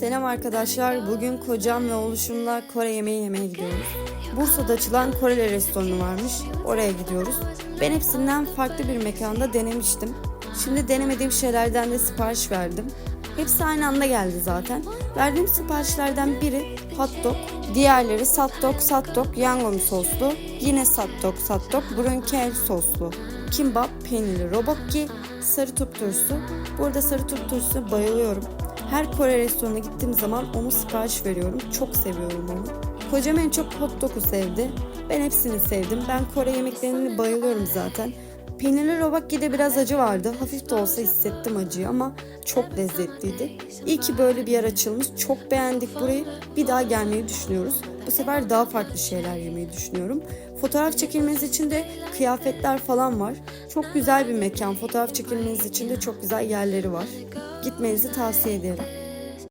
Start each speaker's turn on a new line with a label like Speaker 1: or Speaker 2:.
Speaker 1: Selam arkadaşlar. Bugün kocam ve oluşumla Kore yemeği yemeye gidiyoruz. Bursa'da açılan Koreli restoranı varmış. Oraya gidiyoruz. Ben hepsinden farklı bir mekanda denemiştim. Şimdi denemediğim şeylerden de sipariş verdim. Hepsi aynı anda geldi zaten. Verdiğim siparişlerden biri hot dog, diğerleri sat dog, sat dog, yangon soslu, yine sat dog, sat dog, brunkel soslu, kimbap, peynirli robokki, sarı turp turşusu. Bu arada sarı turp turşusuna bayılıyorum. Her Kore restoranına gittiğim zaman onu sipariş veriyorum. Çok seviyorum onu. Kocam en çok hot dog'u sevdi. Ben hepsini sevdim. Ben Kore yemeklerini bayılıyorum zaten. Peynirli robakki'de biraz acı vardı. Hafif de olsa hissettim acıyı ama çok lezzetliydi. İyi ki böyle bir yer açılmış. Çok beğendik burayı. Bir daha gelmeyi düşünüyoruz. Bu sefer daha farklı şeyler yemeyi düşünüyorum. Fotoğraf çekilmeniz için de kıyafetler falan var. Çok güzel bir mekan. Fotoğraf çekilmeniz için de çok güzel yerleri var. Gitmenizi tavsiye ederim.